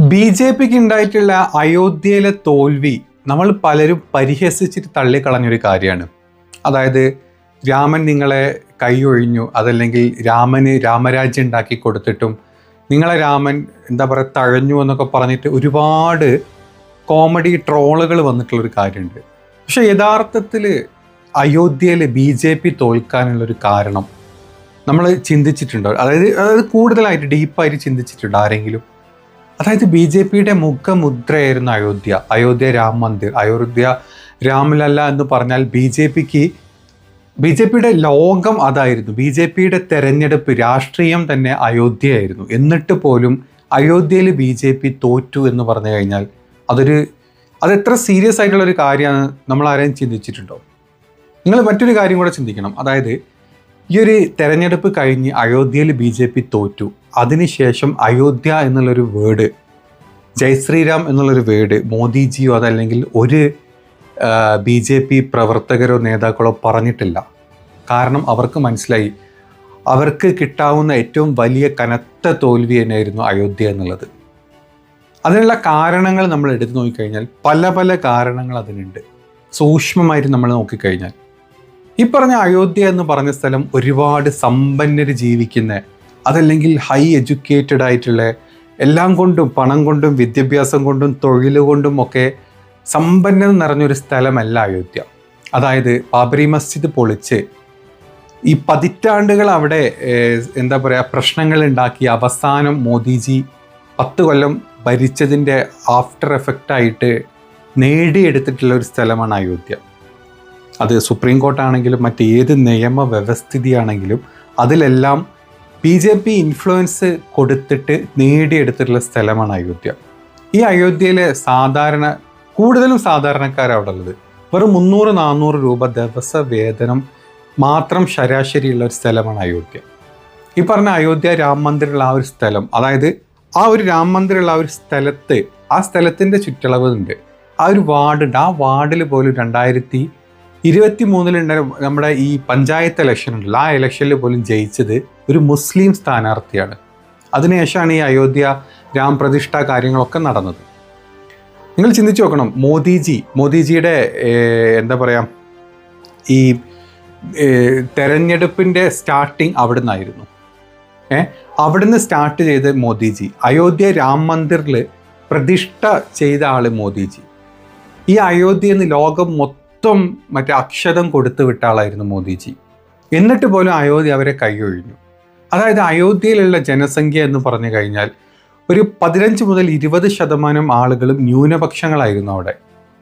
B J പിക്ക് ഉണ്ടായിട്ടുള്ള അയോധ്യയിലെ തോൽവി നമ്മൾ പലരും പരിഹസിച്ചിട്ട് തള്ളിക്കളഞ്ഞൊരു കാര്യമാണ്. അതായത് രാമൻ നിങ്ങളെ കൈയൊഴിഞ്ഞു അതല്ലെങ്കിൽ രാമന് രാമരാജ്യം ഉണ്ടാക്കി കൊടുത്തിട്ടും നിങ്ങളെ രാമൻ എന്താ പറയുക തഴഞ്ഞു എന്നൊക്കെ പറഞ്ഞിട്ട് ഒരുപാട് കോമഡി ട്രോളുകൾ വന്നിട്ടുള്ളൊരു കാര്യമുണ്ട്. പക്ഷേ യഥാർത്ഥത്തിൽ അയോധ്യയിൽ ബി ജെ പി തോൽക്കാനുള്ളൊരു കാരണം നമ്മൾ ചിന്തിച്ചിട്ടുണ്ടോ? അതായത് അതായത് കൂടുതലായിട്ട് ഡീപ്പായിട്ട് ചിന്തിച്ചിട്ടുണ്ടോ ആരെങ്കിലും? അതായത് ബി ജെ പിയുടെ മുഖമുദ്രയായിരുന്നു അയോധ്യ. അയോധ്യ രാം മന്ദിർ. അയോധ്യ രാമലല്ല എന്ന് പറഞ്ഞാൽ ബി ജെ പിക്ക് ബി ജെ പിയുടെ ലോകം അതായിരുന്നു. ബി ജെ പിയുടെ തെരഞ്ഞെടുപ്പ് രാഷ്ട്രീയം തന്നെ അയോധ്യയായിരുന്നു. എന്നിട്ട് പോലും അയോധ്യയിൽ ബി ജെ പി തോറ്റു എന്ന് പറഞ്ഞു കഴിഞ്ഞാൽ അതൊരു അതെത്ര സീരിയസ് ആയിട്ടുള്ള ഒരു കാര്യമാണ് നമ്മൾ ആരെയും ചിന്തിച്ചിട്ടുണ്ടോ? നിങ്ങൾ മറ്റൊരു കാര്യം കൂടെ ചിന്തിക്കണം. അതായത് ഈ ഒരു തെരഞ്ഞെടുപ്പ് കഴിഞ്ഞ് അയോധ്യയിൽ ബി ജെ പി തോറ്റു. അതിനുശേഷം അയോധ്യ എന്നുള്ളൊരു വേർഡ് ജയ് ശ്രീറാം എന്നുള്ളൊരു വേർഡ് മോദിജിയോ അതല്ലെങ്കിൽ ഒരു ബി ജെ പി പ്രവർത്തകരോ നേതാക്കളോ പറഞ്ഞിട്ടില്ല. കാരണം അവർക്ക് മനസ്സിലായി അവർക്ക് കിട്ടാവുന്ന ഏറ്റവും വലിയ കനത്ത തോൽവി തന്നെയായിരുന്നു അയോധ്യ എന്നുള്ളത്. അതിനുള്ള കാരണങ്ങൾ നമ്മൾ എടുത്തു നോക്കിക്കഴിഞ്ഞാൽ പല പല കാരണങ്ങൾ അതിനുണ്ട്. സൂക്ഷ്മമായിട്ട് നമ്മൾ നോക്കിക്കഴിഞ്ഞാൽ. ഈ പറഞ്ഞ അയോധ്യ എന്ന് പറഞ്ഞ സ്ഥലം ഒരുപാട് സമ്പന്നർ ജീവിക്കുന്ന അതല്ലെങ്കിൽ ഹൈ എഡ്യൂക്കേറ്റഡ് ആയിട്ടുള്ള എല്ലാം കൊണ്ടും പണം കൊണ്ടും വിദ്യാഭ്യാസം കൊണ്ടും തൊഴിൽ കൊണ്ടും ഒക്കെ സമ്പന്നത നിറഞ്ഞൊരു സ്ഥലമല്ല അയോധ്യ. അതായത് ബാബറി മസ്ജിദ് പൊളിച്ച് ഈ പതിറ്റാണ്ടുകൾ അവിടെ എന്താ പറയുക പ്രശ്നങ്ങൾ ഉണ്ടാക്കി. അവസാനം മോദിജി പത്ത് കൊല്ലം ഭരിച്ചതിന്റെ ആഫ്റ്റർ എഫക്റ്റായിട്ട് നേടിയെടുത്തിട്ടുള്ള ഒരു സ്ഥലമാണ് അയോധ്യ. അത് സുപ്രീം കോർട്ടാണെങ്കിലും മറ്റേത് നിയമ വ്യവസ്ഥിതിയാണെങ്കിലും അതിലെല്ലാം ബി ജെ പി ഇൻഫ്ലുവൻസ് കൊടുത്തിട്ട് നേടിയെടുത്തിട്ടുള്ള സ്ഥലമാണ് അയോധ്യ. ഈ അയോധ്യയിലെ സാധാരണ കൂടുതലും സാധാരണക്കാരവിടെ ഉള്ളത്. വെറും മുന്നൂറ് നാനൂറ് രൂപ ദിവസ വേതനം മാത്രം ശരാശരിയുള്ള ഒരു സ്ഥലമാണ് അയോധ്യ. ഈ പറഞ്ഞ അയോധ്യ രാം മന്ദിറുള്ള ആ ഒരു സ്ഥലം അതായത് ആ ഒരു രാം മന്ദിറുള്ള ആ ഒരു സ്ഥലത്ത് ആ സ്ഥലത്തിന്റെ ചുറ്റളവുണ്ട്. ആ ഒരു വാർഡുണ്ട്. ആ വാർഡിൽ പോലും രണ്ടായിരത്തി ഇരുപത്തി മൂന്നിലുണ്ട നമ്മുടെ ഈ പഞ്ചായത്ത് ഇലക്ഷൻ ഉണ്ടല്ലോ. ആ ഇലക്ഷനിൽ പോലും ജയിച്ചത് ഒരു മുസ്ലിം സ്ഥാനാർത്ഥിയാണ്. അതിനുശേഷമാണ് ഈ അയോധ്യ രാംപ്രതിഷ്ഠ കാര്യങ്ങളൊക്കെ നടന്നത്. നിങ്ങൾ ചിന്തിച്ചു നോക്കണം. മോദിജി മോദിജിയുടെ എന്താ പറയുക ഈ തെരഞ്ഞെടുപ്പിന്റെ സ്റ്റാർട്ടിങ് അവിടെ നിന്നായിരുന്നു ഏ അവിടുന്ന് സ്റ്റാർട്ട് ചെയ്ത് മോദിജി അയോധ്യ രാം മന്ദിറിൽ പ്രതിഷ്ഠ ചെയ്ത ആൾ മോദിജി. ഈ അയോധ്യ എന്ന് ലോകം മൊത്തം മറ്റേ അക്ഷതം കൊടുത്തു വിട്ട ആളായിരുന്നു മോദിജി. എന്നിട്ട് പോലും അയോധ്യ അവരെ കൈയൊഴിഞ്ഞു. അതായത് അയോധ്യയിലുള്ള ജനസംഖ്യ എന്ന് പറഞ്ഞു കഴിഞ്ഞാൽ ഒരു പതിനഞ്ച് മുതൽ ഇരുപത് ശതമാനം ആളുകളും ന്യൂനപക്ഷങ്ങളായിരുന്നു അവിടെ.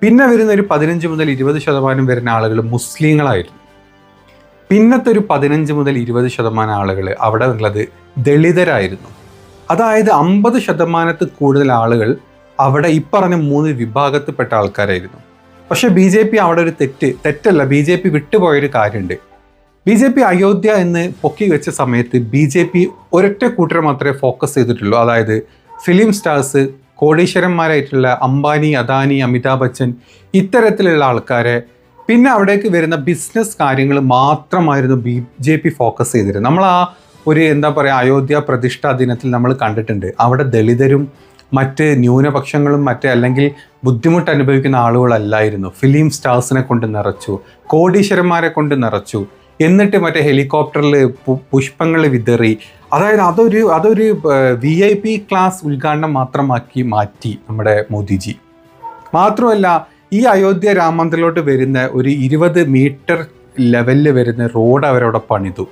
പിന്നെ വരുന്ന ഒരു പതിനഞ്ച് മുതൽ ഇരുപത് ശതമാനം വരുന്ന ആളുകൾ മുസ്ലിങ്ങളായിരുന്നു. പിന്നത്തെ ഒരു പതിനഞ്ച് മുതൽ ഇരുപത് ശതമാനം ആളുകൾ അവിടെ ഉള്ളത് ദളിതരായിരുന്നു. അതായത് അമ്പത് ശതമാനത്തിൽ കൂടുതൽ ആളുകൾ അവിടെ ഇപ്പറഞ്ഞ മൂന്ന് വിഭാഗത്തിൽപ്പെട്ട ആൾക്കാരായിരുന്നു. പക്ഷെ ബി ജെ പി അവിടെ ഒരു തെറ്റ് തെറ്റല്ല ബി ജെ പി വിട്ടുപോയൊരു കാര്യമുണ്ട്. ബി ജെ പി അയോധ്യ എന്ന് പൊക്കി വെച്ച സമയത്ത് ബി ജെ പി ഒരൊറ്റ കൂട്ടർ മാത്രമേ ഫോക്കസ് ചെയ്തിട്ടുള്ളൂ. അതായത് ഫിലിം സ്റ്റാർസ് കോടീശ്വരന്മാരായിട്ടുള്ള അംബാനി അദാനി അമിതാഭ് ബച്ചൻ ഇത്തരത്തിലുള്ള ആൾക്കാരെ പിന്നെ അവിടേക്ക് വരുന്ന ബിസിനസ് കാര്യങ്ങൾ മാത്രമായിരുന്നു ബി ജെ പി ഫോക്കസ് ചെയ്തിരുന്നത്. നമ്മൾ ആ ഒരു എന്താ പറയുക അയോധ്യ പ്രതിഷ്ഠാ ദിനത്തിൽ നമ്മൾ കണ്ടിട്ടുണ്ട്. അവിടെ ദളിതരും മറ്റ് ന്യൂനപക്ഷങ്ങളും മറ്റ് അല്ലെങ്കിൽ ബുദ്ധിമുട്ട് അനുഭവിക്കുന്ന ആളുകളല്ലായിരുന്നു. ഫിലിം സ്റ്റാർസിനെ കൊണ്ട് നിറച്ചു കോടീശ്വരന്മാരെ കൊണ്ട് നിറച്ചു. എന്നിട്ട് മറ്റേ ഹെലികോപ്റ്ററിൽ പുഷ്പങ്ങൾ വിതറി. അതായത് അതൊരു അതൊരു വി ഐ പി ക്ലാസ് ഉദ്ഘാടനം മാത്രമാക്കി മാറ്റി നമ്മുടെ മോദിജി. മാത്രമല്ല ഈ അയോധ്യ രാമമന്ദിറിലോട്ട് വരുന്ന ഒരു ഇരുപത് മീറ്റർ ലെവലിൽ വരുന്ന റോഡ് അവരവിടെ പണിതു.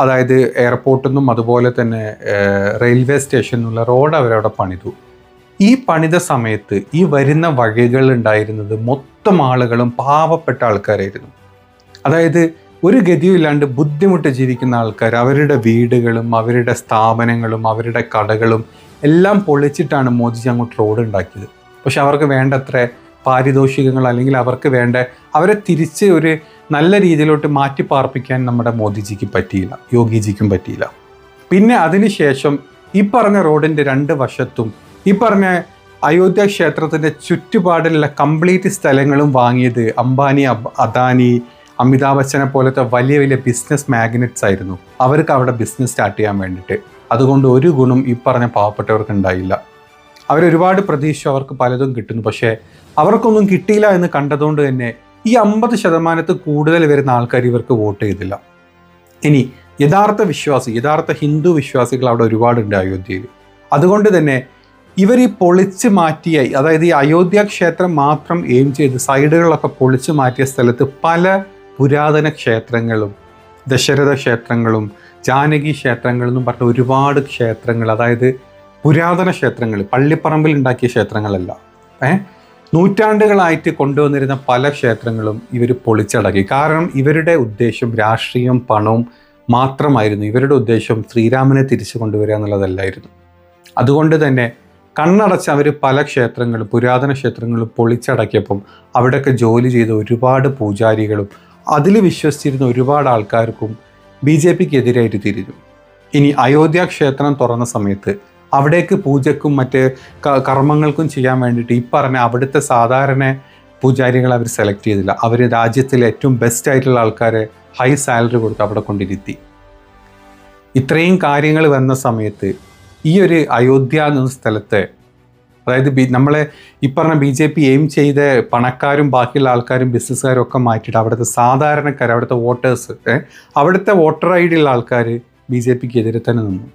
അതായത് എയർപോർട്ടിൽ നിന്നും അതുപോലെ തന്നെ റെയിൽവേ സ്റ്റേഷനിലുള്ള റോഡ് അവരവിടെ പണിതു. ഈ പണിത സമയത്ത് ഈ വരുന്ന വഴികൾ ഉണ്ടായിരുന്നത് മൊത്തം ആളുകളും പാവപ്പെട്ട ആൾക്കാരായിരുന്നു. അതായത് ഒരു ഗതിയും ഇല്ലാണ്ട് ബുദ്ധിമുട്ട് ജീവിക്കുന്ന ആൾക്കാർ അവരുടെ വീടുകളും അവരുടെ സ്ഥാപനങ്ങളും അവരുടെ കടകളും എല്ലാം പൊളിച്ചിട്ടാണ് മോദിജി അങ്ങോട്ട് റോഡ് ഉണ്ടാക്കിയത്. പക്ഷെ അവർക്ക് വേണ്ടത്ര പാരിതോഷികങ്ങൾ അല്ലെങ്കിൽ അവർക്ക് വേണ്ട അവരെ തിരിച്ച് ഒരു നല്ല രീതിയിലോട്ട് മാറ്റി പാർപ്പിക്കാൻ നമ്മുടെ മോദിജിക്ക് പറ്റിയില്ല യോഗിജിക്കും പറ്റിയില്ല. പിന്നെ അതിനുശേഷം ഈ പറഞ്ഞ റോഡിന്റെ രണ്ട് വശത്തും ഈ പറഞ്ഞ അയോധ്യ ക്ഷേത്രത്തിന്റെ ചുറ്റുപാടിലുള്ള കംപ്ലീറ്റ് സ്ഥലങ്ങളും വാങ്ങിയത് അംബാനി അബ്- അദാനി അമിതാഭ് ബച്ചനെ പോലത്തെ വലിയ വലിയ ബിസിനസ് മാഗ്നറ്റ്സ് ആയിരുന്നു. അവർക്ക് അവിടെ ബിസിനസ് സ്റ്റാർട്ട് ചെയ്യാൻ വേണ്ടിയിട്ട്. അതുകൊണ്ട് ഒരു ഗുണം ഈ പറഞ്ഞ പാവപ്പെട്ടവർക്ക് ഉണ്ടായില്ല. അവരൊരുപാട് പ്രതീക്ഷ അവർക്ക് പലതും കിട്ടുന്നു. പക്ഷേ അവർക്കൊന്നും കിട്ടിയില്ല എന്ന് കണ്ടതുകൊണ്ട് തന്നെ ഈ അമ്പത് ശതമാനത്ത് കൂടുതൽ വരുന്ന ആൾക്കാർ ഇവർക്ക് വോട്ട് ചെയ്തില്ല. ഇനി യഥാർത്ഥ വിശ്വാസി യഥാർത്ഥ ഹിന്ദു വിശ്വാസികൾ അവിടെ ഒരുപാടുണ്ട് അയോധ്യയിൽ. അതുകൊണ്ട് തന്നെ ഇവർ ഈ പൊളിച്ച് മാറ്റിയ അതായത് ഈ അയോധ്യ ക്ഷേത്രം മാത്രം എയിം ചെയ്ത് സൈഡുകളൊക്കെ പൊളിച്ച് മാറ്റിയ സ്ഥലത്ത് പല പുരാതന ക്ഷേത്രങ്ങളും ദശരഥ ക്ഷേത്രങ്ങളും ജാനകി ക്ഷേത്രങ്ങളെന്നും പറഞ്ഞ ഒരുപാട് ക്ഷേത്രങ്ങൾ അതായത് പുരാതന ക്ഷേത്രങ്ങൾ പള്ളിപ്പറമ്പിൽ ഉണ്ടാക്കിയ ക്ഷേത്രങ്ങളല്ല. ഏ? നൂറ്റാണ്ടുകളായിട്ട് കൊണ്ടുവന്നിരുന്ന പല ക്ഷേത്രങ്ങളും ഇവർ പൊളിച്ചടക്കി. കാരണം ഇവരുടെ ഉദ്ദേശം രാഷ്ട്രീയം പണവും മാത്രമായിരുന്നു. ഇവരുടെ ഉദ്ദേശം ശ്രീരാമനെ തിരിച്ചു കൊണ്ടുവരിക എന്നുള്ളതല്ലായിരുന്നു. അതുകൊണ്ട് തന്നെ കണ്ണടച്ച് അവർ പല ക്ഷേത്രങ്ങളും പുരാതന ക്ഷേത്രങ്ങളും പൊളിച്ചടക്കിയപ്പം അവിടെയൊക്കെ ജോലി ചെയ്ത ഒരുപാട് പൂജാരികളും അതിൽ വിശ്വസിച്ചിരുന്ന ഒരുപാട് ആൾക്കാർക്കും ബി ജെ പിക്ക് എതിരായിട്ട് തിരിഞ്ഞു. ഇനി അയോധ്യ ക്ഷേത്രം തുറന്ന സമയത്ത് അവിടേക്ക് പൂജക്കും മറ്റ് കർമ്മങ്ങൾക്കും ചെയ്യാൻ വേണ്ടിയിട്ട് ഈ പറഞ്ഞ അവിടുത്തെ സാധാരണ പൂജാരികൾ അവർ സെലക്ട് ചെയ്തില്ല. അവർ രാജ്യത്തിലെ ഏറ്റവും ബെസ്റ്റ് ആയിട്ടുള്ള ആൾക്കാരെ ഹൈ സാലറി കൊടുത്ത് അവിടെ കൊണ്ടിരുത്തി. ഇത്രയും കാര്യങ്ങൾ വന്ന സമയത്ത് ഈ ഒരു അയോധ്യ എന്ന സ്ഥലത്ത് അതായത് ബി നമ്മളെ ഈ പറഞ്ഞ ബി ജെ പി എയിം ചെയ്ത പണക്കാരും ബാക്കിയുള്ള ആൾക്കാരും ബിസിനസ്സുകാരും ഒക്കെ മാറ്റിയിട്ട് അവിടുത്തെ സാധാരണക്കാർ അവിടുത്തെ വോട്ടേഴ്സ് അവിടുത്തെ വോട്ടർ ഐ ഡി ഉള്ള ആൾക്കാർ ബി ജെ പിക്ക് എതിരെ തന്നെ നിന്നു.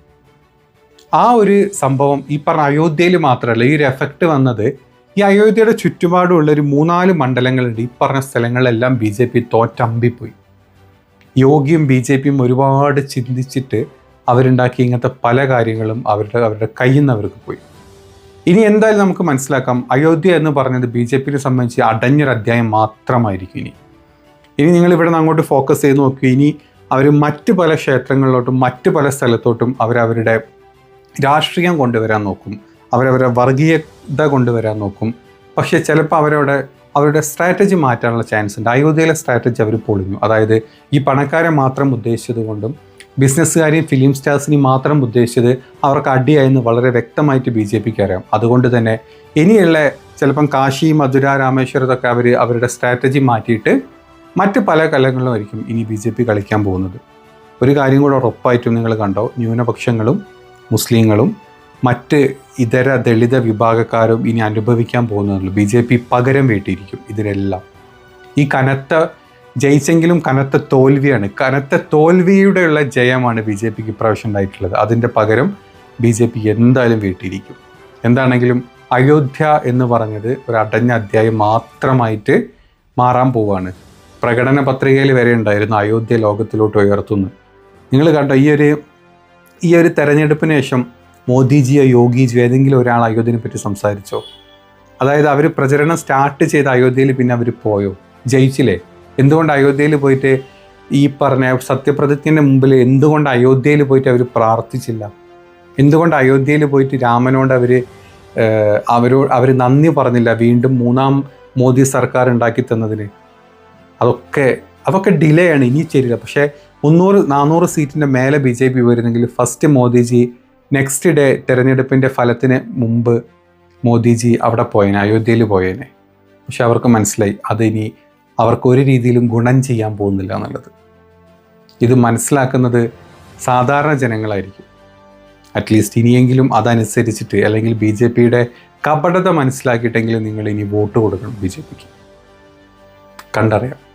ആ ഒരു സംഭവം ഈ പറഞ്ഞ അയോധ്യയിൽ മാത്രമല്ല ഈ ഒരു എഫക്റ്റ് വന്നത് ഈ അയോധ്യയുടെ ചുറ്റുപാടുമുള്ള ഒരു മൂന്നാൽ മണ്ഡലങ്ങളുണ്ട്. ഈ പറഞ്ഞ സ്ഥലങ്ങളെല്ലാം ബി ജെ പി തോറ്റമ്പിപ്പോയി യോഗിയും ബി ജെ പിയും ഒരുപാട് ചിന്തിച്ചിട്ട് അവരുണ്ടാക്കിയ ഇങ്ങനത്തെ പല കാര്യങ്ങളും അവരുടെ അവരുടെ കയ്യിൽ നിന്ന് അവർക്ക് പോയി. ഇനി എന്തായാലും നമുക്ക് മനസ്സിലാക്കാം അയോധ്യ എന്ന് പറഞ്ഞത് ബി ജെ പിയെ സംബന്ധിച്ച് അടഞ്ഞൊരു അധ്യായം മാത്രമായിരിക്കും ഇനി. ഇനി നിങ്ങൾ ഇവിടെ നിന്ന് അങ്ങോട്ട് ഫോക്കസ് ചെയ്ത് നോക്കി ഇനി അവർ മറ്റ് പല ക്ഷേത്രങ്ങളിലോട്ടും മറ്റ് പല സ്ഥലത്തോട്ടും അവരവരുടെ രാഷ്ട്രീയം കൊണ്ടുവരാൻ നോക്കും അവരവരുടെ വർഗീയത കൊണ്ടുവരാൻ നോക്കും. പക്ഷേ ചിലപ്പോൾ അവരവിടെ അവരുടെ സ്ട്രാറ്റജി മാറ്റാനുള്ള ചാൻസ് ഉണ്ട്. അയോധ്യയിലെ സ്ട്രാറ്റജി അവർ പൊളിഞ്ഞു. അതായത് ഈ പണക്കാരെ മാത്രം ഉദ്ദേശിച്ചത് കൊണ്ടും ബിസിനസ്സുകാരെയും ഫിലിം സ്റ്റാർസിനെയും മാത്രം ഉദ്ദേശിച്ചത് അവർക്ക് അടിയായെന്ന് വളരെ വ്യക്തമായിട്ട് ബി ജെ പിക്ക് അറിയാം. അതുകൊണ്ട് തന്നെ ഇനിയുള്ള ചിലപ്പം കാശി മധുര രാമേശ്വരത്തൊക്കെ അവർ അവരുടെ സ്ട്രാറ്റജി മാറ്റിയിട്ട് മറ്റ് പല കലകളിലുമായിരിക്കും ഇനി ബി ജെ പി കളിക്കാൻ പോകുന്നത്. ഒരു കാര്യം കൂടെ ഉറപ്പായിട്ടും നിങ്ങൾ കണ്ടോ ന്യൂനപക്ഷങ്ങളും മുസ്ലിങ്ങളും മറ്റ് ഇതര ദളിത വിഭാഗക്കാരും ഇനി അനുഭവിക്കാൻ പോകുന്നതുള്ളൂ ബി ജെ പി പകരം വീട്ടിയിരിക്കും ഇതിനെല്ലാം. ഈ കനത്ത ജയിച്ചെങ്കിലും കനത്ത തോൽവിയാണ്. കനത്ത തോൽവിയുടെയുള്ള ജയമാണ് ബി ജെ പിക്ക് ഇപ്രാവശ്യം ഉണ്ടായിട്ടുള്ളത്. അതിന്റെ പകരം ബി ജെ പി എന്തായാലും വീട്ടിയിരിക്കും എന്താണെങ്കിലും അയോധ്യ എന്ന് പറഞ്ഞത് ഒരു അടഞ്ഞ അധ്യായം മാത്രമായിട്ട് മാറാൻ പോവാണ്. പ്രകടന പത്രികയിൽ വരെ ഉണ്ടായിരുന്നു അയോധ്യ ലോകത്തിലോട്ട് ഉയർത്തുന്നു. നിങ്ങൾ കണ്ടോ ഈ ഒരു ഈ ഒരു തെരഞ്ഞെടുപ്പിന് ശേഷം മോദിജിയോ യോഗിജിയോ ഏതെങ്കിലും ഒരാൾ അയോധ്യനെ പറ്റി സംസാരിച്ചോ? അതായത് അവർ പ്രചരണം സ്റ്റാർട്ട് ചെയ്ത അയോധ്യയിൽ പിന്നെ അവർ പോയോ? ജയിച്ചില്ലേ? എന്തുകൊണ്ട് അയോധ്യയിൽ പോയിട്ട് ഈ പറഞ്ഞ സത്യപ്രതിജ്ഞന്റെ മുമ്പിൽ എന്തുകൊണ്ട് അയോധ്യയിൽ പോയിട്ട് അവർ പ്രാർത്ഥിച്ചില്ല? എന്തുകൊണ്ട് അയോധ്യയിൽ പോയിട്ട് രാമനോട് അവർ അവരോ അവർ നന്ദി പറഞ്ഞില്ല വീണ്ടും മൂന്നാം മോദി സർക്കാർ ഉണ്ടാക്കി തന്നതിന് അതൊക്കെ അതൊക്കെ ഡിലേ ആണ് ഇനി ചേരില്ല. പക്ഷേ മുന്നൂറ് നാനൂറ് സീറ്റിന്റെ മേലെ ബി ജെ പി വരുന്നെങ്കിൽ ഫസ്റ്റ് മോദിജി നെക്സ്റ്റ് ഡേ തെരഞ്ഞെടുപ്പിന്റെ ഫലത്തിന് മുമ്പ് മോദിജി അവിടെ പോയേനെ അയോധ്യയിൽ പോയേനെ. പക്ഷെ അവർക്ക് മനസ്സിലായി അതിനി അവർക്ക് ഒരു രീതിയിലും ഗുണം ചെയ്യാൻ പോകുന്നില്ല എന്നുള്ളത്. ഇത് മനസ്സിലാക്കുന്നത് സാധാരണ ജനങ്ങളായിരിക്കും. അറ്റ്ലീസ്റ്റ് ഇനിയെങ്കിലും അതനുസരിച്ചിട്ട് അല്ലെങ്കിൽ ബി ജെ പിയുടെ കപടത മനസ്സിലാക്കിയിട്ടെങ്കിലും നിങ്ങൾ ഇനി വോട്ട് കൊടുക്കണം ബി ജെ പിക്ക്. കണ്ടറിയാം.